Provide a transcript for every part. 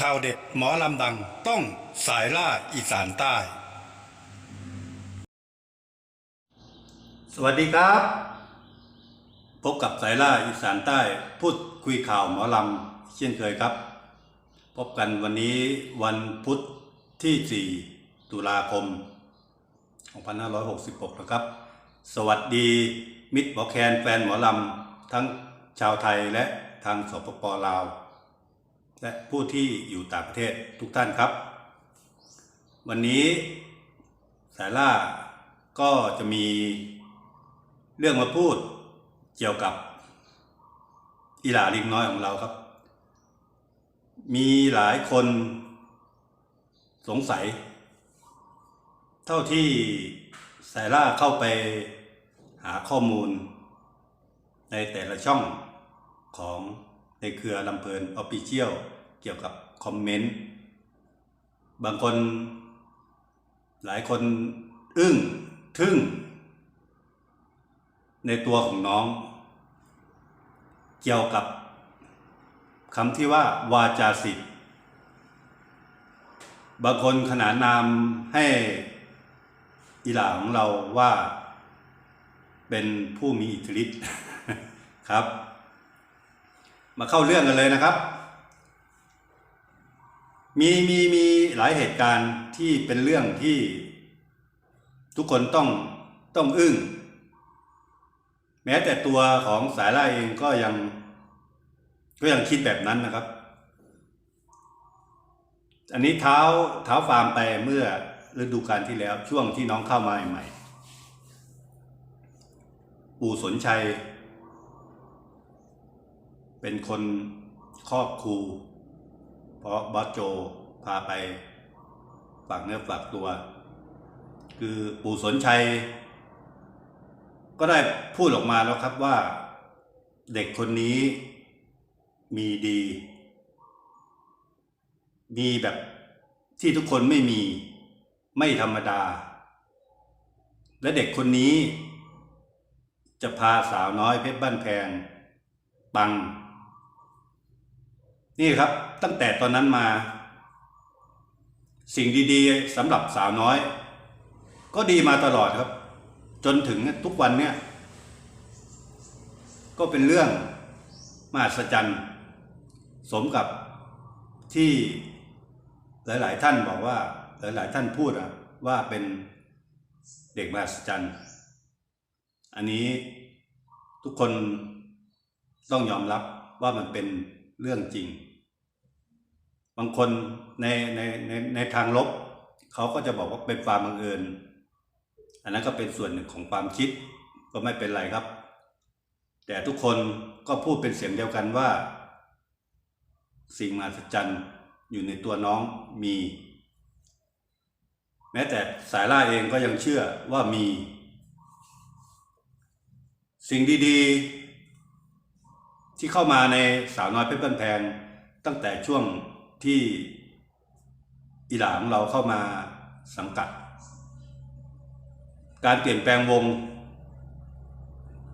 ข่าวเด็ดหมอลำดังต้องสายล่าอีสานใต้ สวัสดีครับ พบกับสายล่าอีสานใต้ พูดคุยข่าวหมอลำเช่นเคยครับ พบกันวันนี้วันพุธที่ 4 ตุลาคม 2566 นะครับ สวัสดีมิตรหมอแคนแฟนหมอลำทั้งชาวไทยและทางสปปลาว และผู้ที่อยู่ต่างประเทศทุกท่านครับ วันนี้สายล่าก็จะมีเรื่องมาพูดเกี่ยวกับอีหลาลิงน้อยของเราครับ มีหลายคนสงสัย เท่าที่สายล่าเข้าไปหาข้อมูล ในแต่ละช่องของในเครือลำเพลินออฟฟิเชียล เกี่ยวกับคอมเมนต์บางคนหลายคนอึ้งทึ่ง ในตัวของน้อง เกี่ยวกับคำที่ว่าวาจาสิทธิ์บางคนขนานนามให้อีหลาของเราว่าเป็นผู้มีอิทธิฤทธิ์ครับ มาเข้าเรื่องกันเลยนะครับ มีมีมีหลายเหตุการณ์ที่เป็นเรื่องที่ทุกคนต้องต้องอึ้ง แม้แต่ตัวของสายล่าเองก็ยัง ก็ยังคิดแบบนั้นนะครับ อันนี้เท้าเท้าฟาร์มไปเมื่อฤดูกาลที่แล้วช่วงที่น้องเข้ามาใหม่ๆปู่สนชัย เป็นคนครอบครู เพราะบอสโจพาไปฝากเนื้อฝากตัว คือปู่สนชัย ก็ได้พูดออกมาแล้วครับว่าเด็กคนนี้มีดี มีแบบที่ทุกคนไม่มีไม่ธรรมดา และเด็กคนนี้ จะพาสาวน้อยเพชรบ้านแพงปัง นี่ครับตั้งแต่ตอนนั้นมา สิ่งดีๆสำหรับสาวน้อย ก็ดีมาตลอดครับ จนถึงทุกวันเนี่ย ก็เป็นเรื่องมหัศจรรย์ สมกับที่หลายๆท่านบอกว่า หลายๆท่านพูดอะว่าเป็นเด็กมหัศจรรย์ อันนี้ทุกคนต้องยอมรับว่ามันเป็นเรื่องจริง บางคนในในในในทางลบเขาก็จะบอกว่าเป็นความบังเอิญ อันนั้นก็เป็นส่วนหนึ่งของความคิดก็ไม่เป็นไรครับ แต่ทุกคนก็พูดเป็นเสียงเดียวกันว่า สิ่งมหัศจรรย์อยู่ในตัวน้องมี แม้แต่สายล่าเองก็ยังเชื่อว่ามี สิ่งดีๆ ที่เข้ามาในสาวน้อยเพชรบ้านแพงตั้งแต่ช่วง ที่อีหลาของเราเข้ามาสังกัด การเปลี่ยนแปลงวง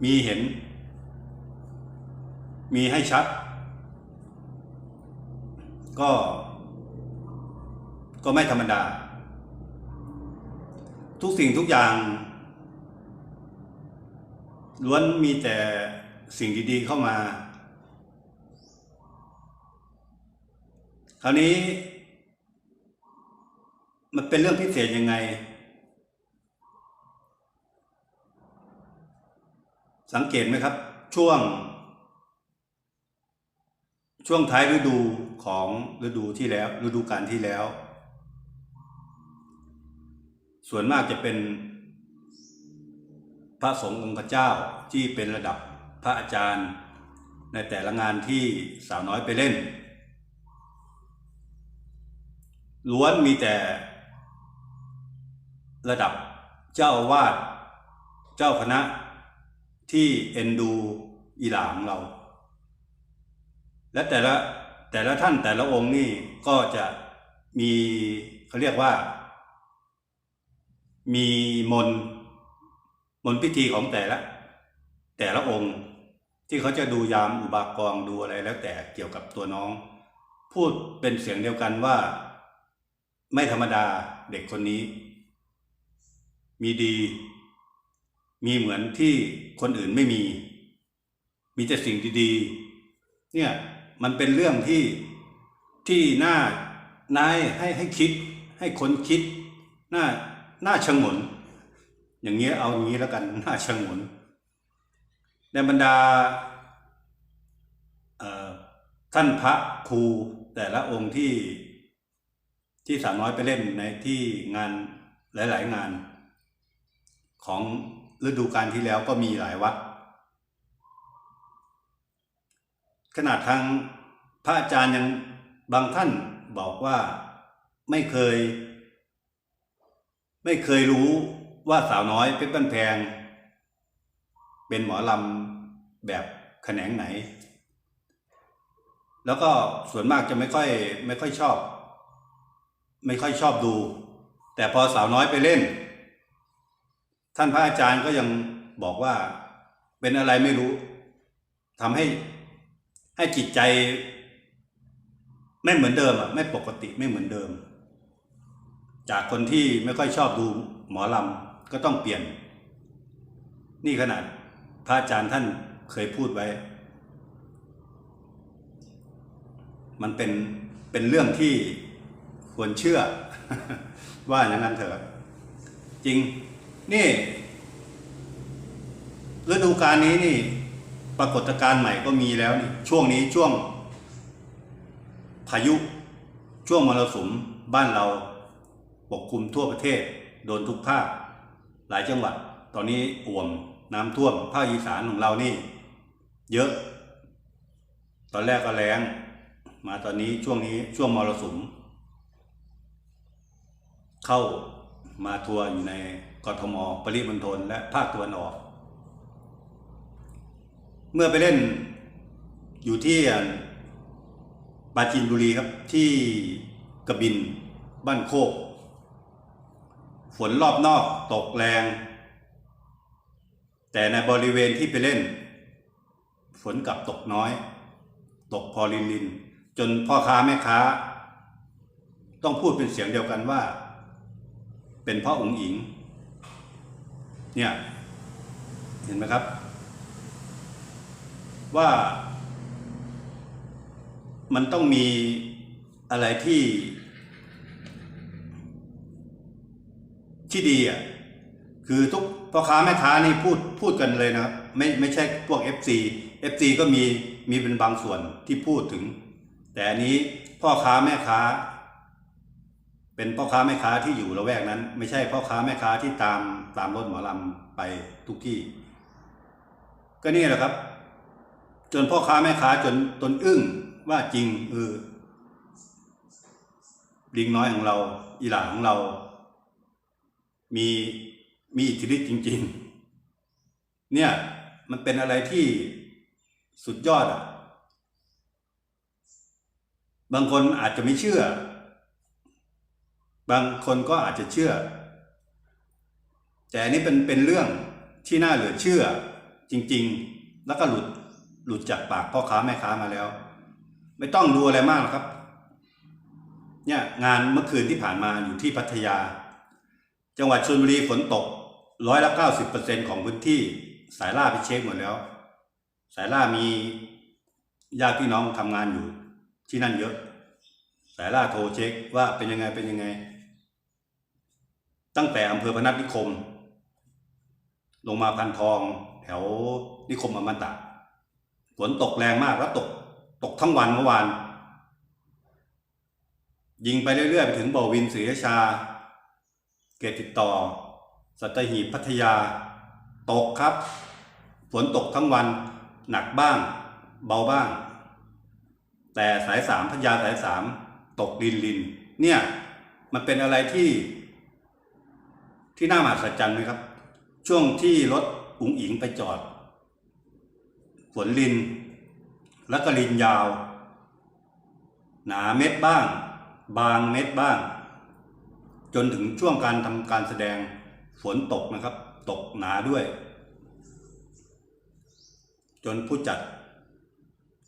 มีเห็น มีให้ชัด ก็ ก็ไม่ธรรมดา ทุกสิ่งทุกอย่างล้วนมีแต่สิ่งดีๆเข้ามา คราวนี้ มันเป็นเรื่องพิเศษยังไง สังเกตไหมครับ ช่วง ช่วงท้ายฤดูของฤดูที่แล้ว ฤดูกาลที่แล้ว ส่วนมากจะเป็นพระสงฆ์องค์เจ้าที่เป็นระดับพระอาจารย์ ในแต่ละงานที่สาวน้อยไปเล่น ล้วนมีแต่ระดับเจ้าอาวาสเจ้าคณะที่เอ็นดูอีหลาของเรา และแต่ละแต่ละท่านแต่ละองค์นี่ก็จะมีเขาเรียกว่า มีมนมนพิธีของแต่ละ แต่ละองค์ที่เขาจะดูยามอุบากองดูอะไรแล้วแต่เกี่ยวกับตัวน้อง พูดเป็นเสียงเดียวกันว่า ไม่ธรรมดาเด็กคนนี้ มีดี มีเหมือนที่คนอื่นไม่มี มีแต่สิ่งดีๆ เนี่ยมันเป็นเรื่องที่ที่น่านายให้ให้คิด ให้คนคิดน่าน่าชงนอย่างเงี้ยเอาอย่างนี้แล้วกันน่าชงนในบรรดาท่านพระครูแต่ละองค์ที่ ที่สาวน้อยไปเล่นในที่งานหลาย ๆ งาน ของฤดูกาลที่แล้วก็มีหลายวัดขนาดทางพระอาจารย์ยังบางท่านบอกว่าไม่เคย ไม่เคยรู้ว่าสาวน้อยเพชรบ้านแพง เป็นหมอลำแบบแขนงไหน แล้วก็ส่วนมากจะไม่ค่อยไม่ค่อยชอบ ไม่ค่อยชอบดู แต่พอสาวน้อยไปเล่น ท่านพระอาจารย์ก็ยังบอกว่าเป็นอะไรไม่รู้ทำให้ให้จิตใจ ไม่เหมือนเดิมอะไม่ปกติไม่เหมือนเดิม จากคนที่ไม่ค่อยชอบดูหมอลำก็ต้องเปลี่ยน นี่ขนาดพระอาจารย์ท่านเคยพูดไว้ มันเป็นเป็นเรื่องที่ ควรเชื่อ ว่าอย่างนั้นเถอะ จริง นี่ฤดูกาลนี้นี่ ปรากฏการณ์ใหม่ก็มีแล้วนี่ช่วงนี้ช่วง พายุ ช่วงมรสุมบ้านเราปกคลุมทั่วประเทศ โดนทุกภาค หลายจังหวัด ตอนนี้อ่วมน้ำท่วมภาคอีสานของเรานี่ เยอะ ตอนแรกก็แรงมาตอนนี้ช่วงนี้ช่วงมรสุม เข้ามาทัวร์อยู่ในกทม ปริมณฑลและภาคตะวันออก เมื่อไปเล่นอยู่ที่ปราจีนบุรีครับที่กระบินบ้านโคก ฝนรอบนอกตกแรง แต่ในบริเวณที่ไปเล่น ฝนกลับตกน้อย ตกพอลินลิน จนพ่อค้าแม่ค้า ต้องพูดเป็นเสียงเดียวกันว่า เป็นเพ่อองค์อิง เนี่ยเห็นไหมครับ ว่ามันต้องมีอะไรที่ที่ดีอะคือทุกพ่อค้าแม่ค้านี่พูดพูดกันเลยนะครับไม่ไม่ใช่พวก FC FC ก็มีมีเป็นบางส่วนที่พูดถึง แต่อันนี้พ่อค้าแม่ค้า เป็นพ่อค้าแม่ค้าที่อยู่ละแวกนั้น ไม่ใช่พ่อค้าแม่ค้าที่ตามตามรถหมอลำไปทุกที่ ก็นี่แหละครับ จนพ่อค้าแม่ค้าจนตนอึ้งว่าจริงเออลิงน้อยของเรา อีหลาของเรา มีมีอิทธิฤทธิ์จริง ๆ เนี่ยมันเป็นอะไรที่สุดยอดอะ บางคนอาจจะไม่เชื่อ บางคนก็อาจจะเชื่อ แต่อันนี้เป็นเป็นเรื่องที่น่าเหลือเชื่อจริง ๆ แล้วก็หลุดหลุดจากปากพ่อค้าแม่ค้ามาแล้ว ไม่ต้องดูอะไรมากหรอกครับ เนี่ยงานเมื่อคืนที่ผ่านมาอยู่ที่พัทยา จังหวัดชลบุรีฝนตกร้อยละเก้าสิบเปอร์เซ็นของพื้นที่สายล่าไปเช็คหมดแล้ว สายล่ามีญาติพี่น้องทำงานอยู่ที่นั่นเยอะ สายล่าโทรเช็คว่าเป็นยังไงเป็นยังไง ตั้งแต่อำเภอพนัสนิคม ลงมาพันทองแถวนิคมอมตะฝนตกแรงมากแล้วตกตกทั้งวันเมื่อวาน ยิงไปเรื่อยๆ ไปถึงบ่อวินศรีราชา เกตติดต่อ สัตหีบพัทยา ตกครับ ฝนตกทั้งวัน หนักบ้าง เบาบ้าง แต่สายสามพัทยาสายสามตกลินลิน เนี่ย มันเป็นอะไรที่ ที่น่ามหัศจรรย์ไหมครับ ช่วงที่รถอุ๋งอิงไปจอดฝนลิน แล้วก็ลินยาว หนาเม็ดบ้าง บางเม็ดบ้าง จนถึงช่วงการทำการแสดงฝนตกนะครับ ตกหนาด้วย จนผู้จัด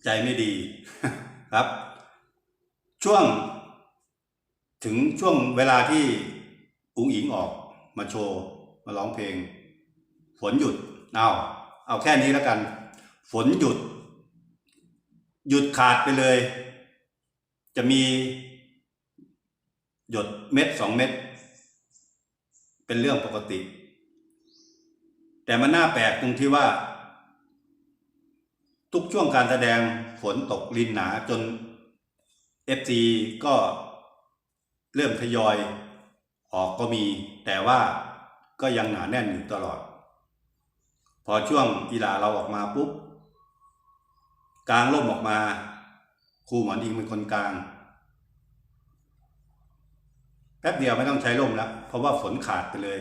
ใจไม่ดีครับ ช่วงถึงช่วงเวลาที่อุ๋งอิงออก มาโชว์มาร้องเพลง ฝนหยุดเอาเอาแค่นี้แล้วกัน ฝนหยุด หยุดขาดไปเลย จะมี หยดเม็ดสองเม็ดเป็นเรื่องปกติ แต่มันน่าแปลกตรงที่ว่า ทุกช่วงการแสดงฝนตกลินหนาจน FC ก็เริ่มทยอยออกก็มี แต่ว่าก็ยังหนาแน่นอยู่ตลอด พอช่วงอีลาเราออกมาปุ๊บกลางร่มออกมา ครูหมอนอิงเป็นคนกลาง แป๊บเดียวไม่ต้องใช้ร่มแล้วเพราะว่าฝนขาดไปเลย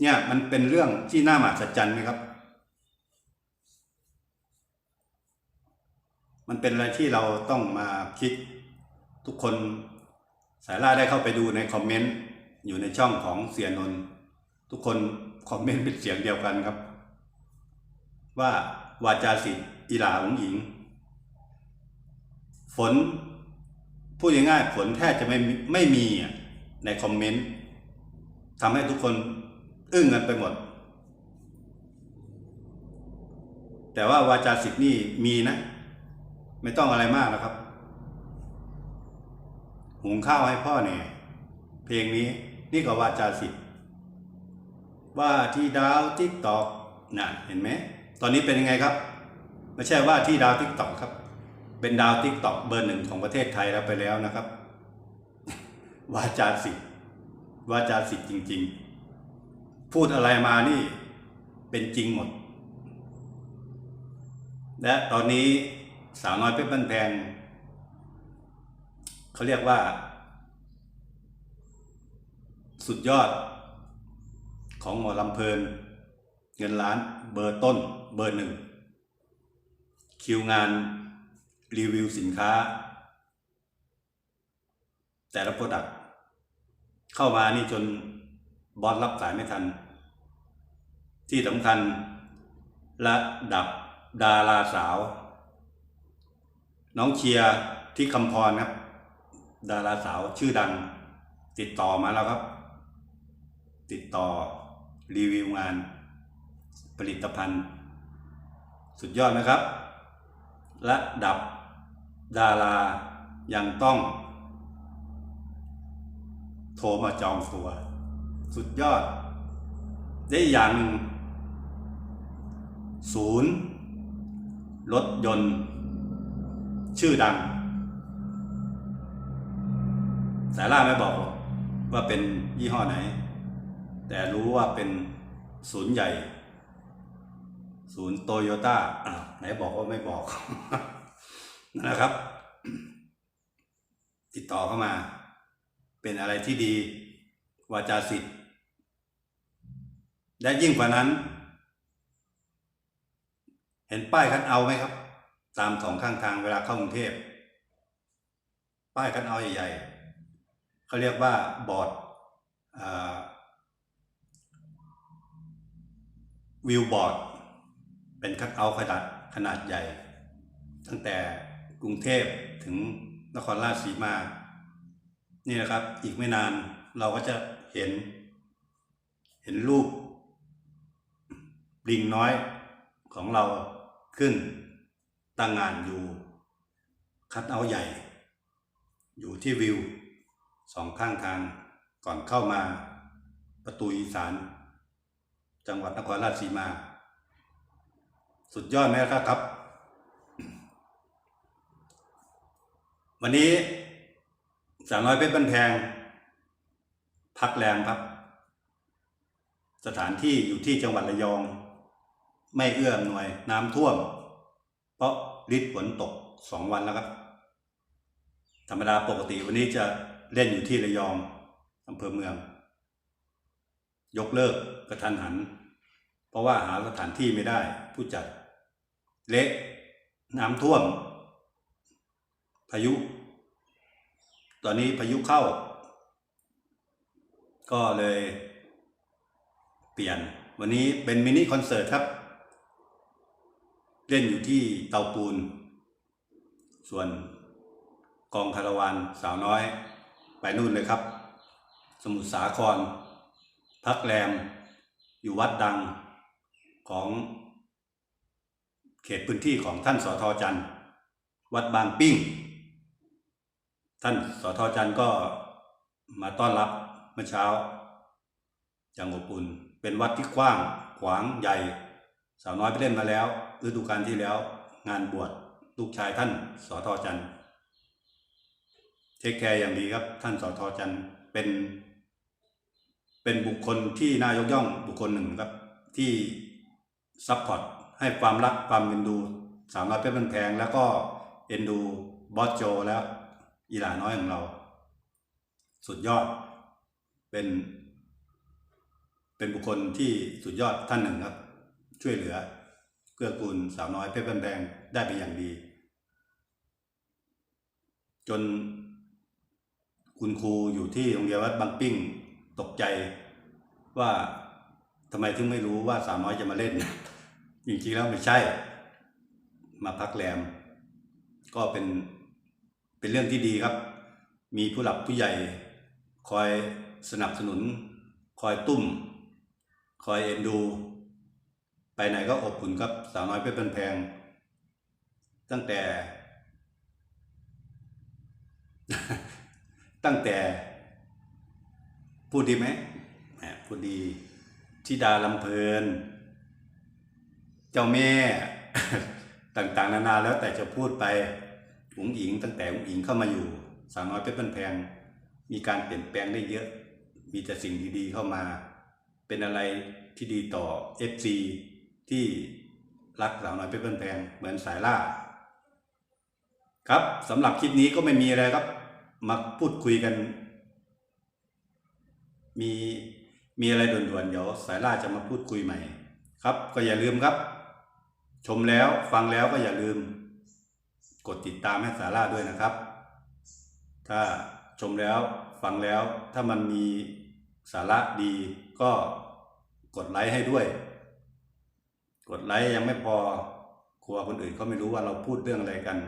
เนี่ยมันเป็นเรื่องที่น่ามหัศจรรย์ไหมครับ มันเป็นอะไรที่เราต้องมาคิดทุกคนสายล่าได้เข้าไปดูในคอมเมนต์ อยู่ในช่องของเสียนนท์ทุกคนคอมเมนต์เป็นเสียงเดียวกันครับ ว่าวาจาสิทธิ์อีหลาของหญิง ฝนพูดง่ายๆฝนแทบจะไม่ไม่มีในคอมเมนต์ทำให้ทุกคนอึ้งกันไปหมด แต่ว่าวาจาสิทธิ์นี่มีนะ ไม่ต้องอะไรมากนะครับ หุงข้าวให้พ่อเนี่ยเพลงนี้ นี่ก็วาจาสิทธิ์ว่าที่ดาวทิกตอกน่ะเห็นไหมตอนนี้เป็นยังไงครับ ไม่ใช่ว่าที่ดาวทิกตอกครับ เป็นดาวทิกตอกเบอร์หนึ่งของประเทศไทยแล้วไปแล้วนะครับ วาจาสิทธิ์วาจาสิทธิ์จริง ๆ พูดอะไรมานี่เป็นจริงหมด และตอนนี้สาวน้อยเพชรบ้านแพงเขาเรียกว่า สุดยอด ของหมอลำเพลิน เงินล้านเบอร์ต้นเบอร์หนึ่ง คิวงานรีวิวสินค้า แต่ละโปรดักต์เข้ามานี่จนบอสรับสายไม่ทัน ที่สำคัญระดับดาราสาว น้องเชียร์ที่คำพรครับ ดาราสาวชื่อดังติดต่อมาแล้วครับ ติดต่อรีวิวงานผลิตภัณฑ์ สุดยอดไหมครับ และดับดารายังต้อง โทรมาจองตัว สุดยอด ได้อีกอย่างหนึ่งศูนย์รถยนต์ ชื่อดัง สายล่าไม่บอกหรอกว่าเป็นยี่ห้อไหน แต่รู้ว่าเป็นศูนย์ใหญ่ ศูนย์โตโยต้าไหนบอกว่าไม่บอกนะครับ ติดต่อเข้ามา เป็นอะไรที่ดีวาจาสิทธิ์และยิ่งกว่านั้น เห็นป้ายคัดเอาไหมครับ ตามสองข้างทางเวลาเข้ากรุงเทพ ป้ายคัดเอาใหญ่ๆเขาเรียกว่าบอร์ด วิวบอร์ด เป็นคัดเอาท์ขนาดขนาดใหญ่ ตั้งแต่กรุงเทพถึงนครราชสีมา นี่นะครับ อีกไม่นานเราก็จะเห็น เห็นรูปลิงน้อยของเราขึ้นตั้งงานอยู่ คัดเอาท์ใหญ่ อยู่ที่วิวสองข้างทางก่อนเข้ามาประตูอีสาน จังหวัดนครราชสีมา สุดยอดไหมครับครับ วันนี้สามร้อยเพชรบันแพง พักแรมครับ สถานที่อยู่ที่จังหวัดระยอง ไม่เอื้ออำนวยน้ำท่วม เพราะฤทธิ์ฝนตกสองวันแล้วครับ ธรรมดาปกติวันนี้จะเล่นอยู่ที่ระยองอำเภอเมือง ยกเลิกกระทันหัน เพราะว่าหาสถานที่ไม่ได้ ผู้จัด เละน้ำท่วม พายุ ตอนนี้พายุเข้า ก็เลยเปลี่ยน วันนี้เป็นมินิคอนเสิร์ตครับ เล่นอยู่ที่เตาปูน ส่วนกองคาราวานสาวน้อย ไปนู่นเลยครับ สมุทรสาคร พักแรม อยู่วัดดังของเขตพื้นที่ของท่านสอทอจันทร์วัดบางปิ้ง ท่านสอทอจันทร์ก็มาต้อนรับเมื่อเช้าอย่างอบอุ่นเป็นวัดที่กว้างขวางใหญ่ สาวน้อยไปเล่นมาแล้วฤดูกาลที่แล้วงานบวชลูกชายท่านสอทอจันทร์เทคแคร์อย่างดีครับ ท่านสอทอจันทร์เป็น เป็นบุคคลที่น่ายกย่องบุคคลหนึ่งครับที่ซัพพอร์ตให้ความรักความเอ็นดูสาวน้อยเพชรบันแพงแล้วก็เอ็นดูบอสโจแล้วอีหลาน้อยของเรา สุดยอดเป็น เป็นบุคคลที่สุดยอดท่านหนึ่งครับ ช่วยเหลือเกื้อกูลสาวน้อยเพชรบันแพงได้เป็นอย่างดี จนคุณครูอยู่ที่โรงเรียนวัดบางปิ้ง ตกใจว่าทำไมถึงไม่รู้ว่าสาวน้อยจะมาเล่น จริงๆแล้วไม่ใช่ มาพักแรม ก็เป็นเป็นเรื่องที่ดีครับ มีผู้หลักผู้ใหญ่ คอยสนับสนุน คอยตุ้ม คอยเอ็นดู ไปไหนก็อบอุ่นครับ สาวน้อยเพชรบันแพง ตั้งแต่ ตั้งแต่ พูดดีไหมแหมพูดดีธิดาลำเพลิน เจ้าแม่ ต่างๆ นานาแล้วแต่จะพูดไปอุ๋งอิงตั้งแต่อุ๋งอิงเข้ามาอยู่ สาวน้อยเพชรบ้นแพง มีการเปลี่ยนแปลงได้เยอะ มีแต่สิ่งดีๆเข้ามา เป็นอะไรที่ดีต่อ FC ที่รักสาวน้อยเพชรบ้นแพง เหมือนสายล่า ครับสำหรับคลิปนี้ก็ไม่มีอะไรครับ มาพูดคุยกัน มีมีอะไรด่วนๆ เดี๋ยวสายล่าจะมาพูดคุยใหม่ ครับ ก็อย่าลืมครับ ชมแล้วฟังแล้วก็อย่าลืม กดติดตามให้สาล่าด้วยนะครับ ถ้าชมแล้วฟังแล้วถ้ามันมีสาระดีก็กดไลค์ให้ด้วย กดไลค์ยังไม่พอกลัวคนอื่นเขาไม่รู้ว่าเราพูดเรื่องอะไรกัน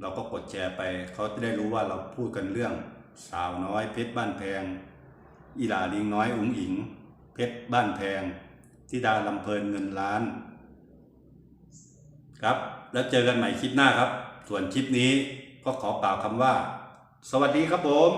เราก็กดแชร์ไปเขาจะได้รู้ว่าเราพูดกันเรื่อง สาวน้อยเพชรบ้านแพง อีหลาลิงน้อยอุ๋งอิง เพชรบ้านแพงทิดาลำเพลินเงินล้าน ครับ แล้วเจอกันใหม่คลิปหน้าครับ ส่วนคลิปนี้ก็ขอกล่าวคำว่า สวัสดีครับผม